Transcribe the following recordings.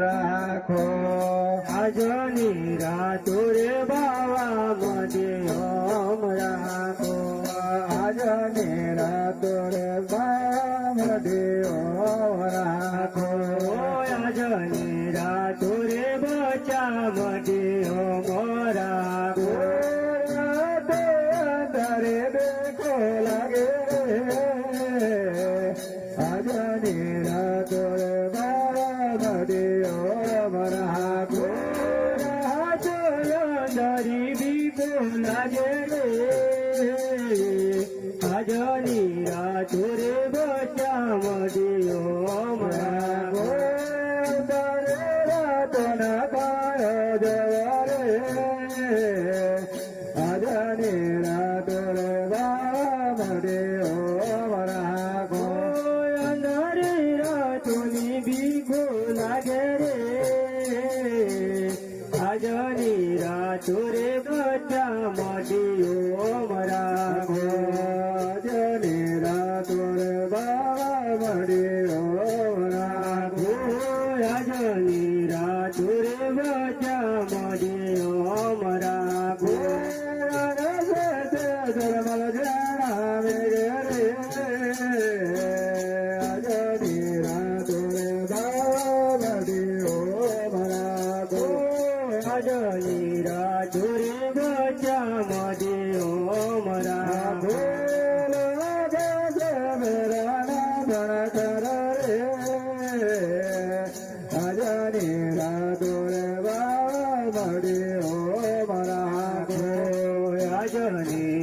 રાખો આજની રાતો રે બાવા ઓમ રાખો આજની રાતો રે બાવા આજની રાતો રે બાવા મજે ઓમ રાખો રાતો અંધારી દીપો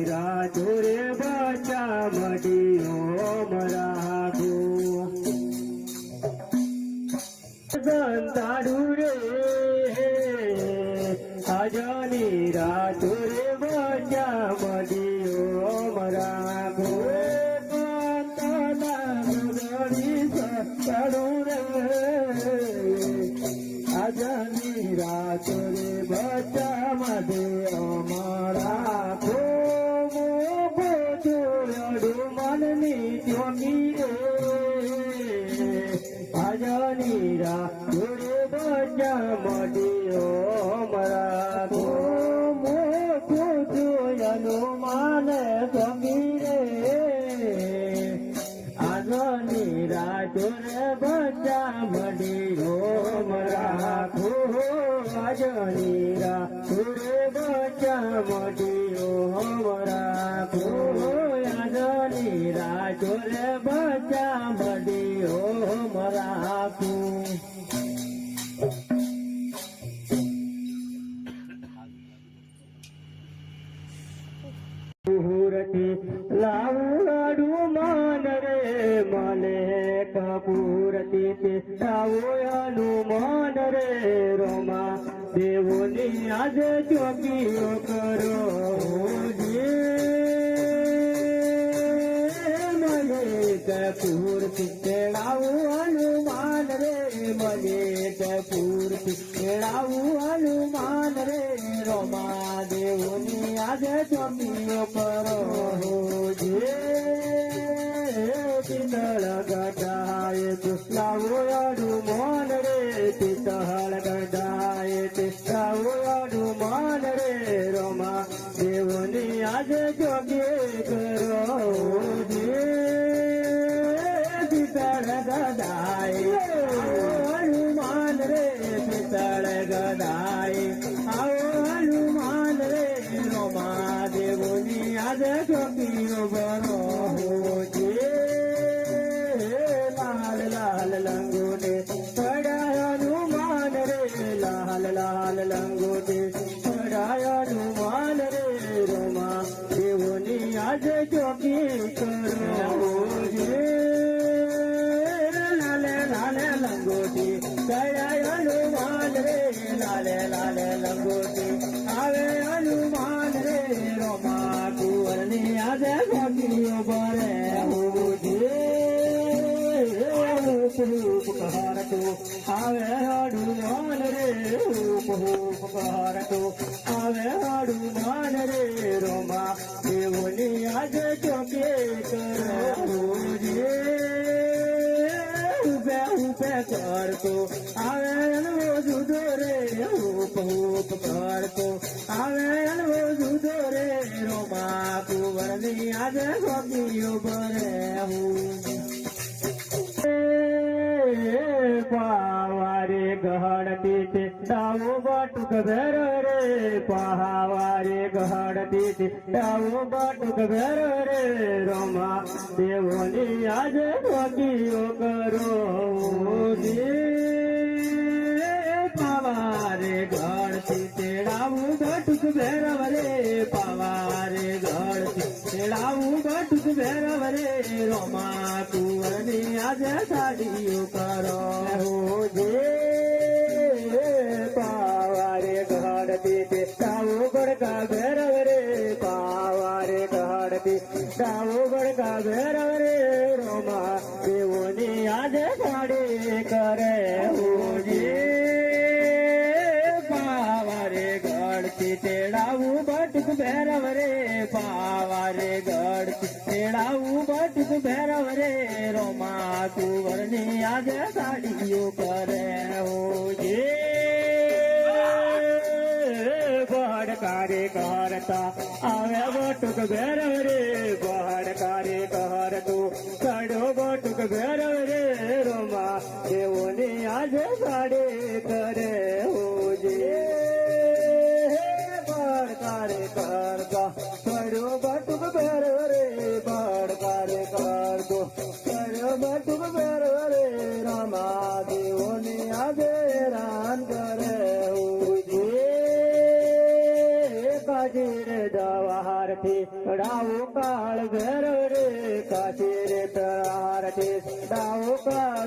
રાતો રે આજની રાતો આજની રાત રે બચા મડિયો અમારા જોડું મનની ચોકી રે. આજની રાતો બચા મડિયો આજની રાતો રે બચા મડિયો મરાગો આજની રાતો બચ્ચા મળી મડિયો રાખો આજની રાતો રે બચા મડિયો મરાગો મુહૂર્તે કપૂરતી તે લાવો હનુમાન રે રોમા. દેવોની આજે ચોકીઓ કરો કપૂરતી તેડાવું હનુમાન રે, મને કપૂરતી તેડાવું હનુમાન રે રોમા. દેવોની આજે ચોકીઓ કરો જે પિતળ ગઢાય લાવો હનુમાન રે પિતળ ગઢાય લાવો હનુમાન રે રોમા દેવોની આજે જોગે કરો જે પિતળ ગદાય હનુમાન રે પિતળ ગદાય આવો હનુમાન રે લાલ લંગોટે ચડાયા હનુમાન રે રોમા, દેવોની આજે જોગી કરો જે લાલ લાલ લંગોટે ચડાયા હનુમાન રે. લાલ લાલ લંગોટે આવે હનુમાન રે રોમા, કુંવરની આજે જોગીઓ બરે જે ઉપકાર તો આવે હનુમાન રે ઉપહૂપ કરતો આવે હનુમાન રે રોમા દેવોની આજ ચોકે કરો રે ઉભે ઉભે કરતો આવે અનવો જુદો રે ઉપહૂપ કરતો આવે અનવો જુદો રે રોમા કુંવરની આજ ચોકીઓ ભરે હું ભેર રે, પહાવારે ગહણતી છે ડાવો બાટુક ઘર રે, રોમા દેવોની આજે ઠોકીઓ કરો. પાવારે ગણતી તે ડાવું બાટુક ભેરવ રે પાવારે ગણતી તે ડાવું ભેરવ રે રોમા કુંવરની આજે સાડીઓ કરો. જે ગણતી ડાવું ગડકા ભેરવ રે રોમા. દેવોની આજે સાડી કરે હોજે પાવારે ગળતી તેડાવું બટુક ભેરવ. રે પાવારે ગળતી તેડાવું બટુક ભેરવ. રે રોમા કુંવરની આજે સાડીઓ કરે હોજે બહડકારે કરતા આવે બટુક ભેરવ રે બહડકારે તું કડો બટુક ભેરવ રે રોમા. દેવોની આજે સાડે કરે દવારથી ડાવો કાળ ભેર રે કાશીર તળારથી ડાવો કાળ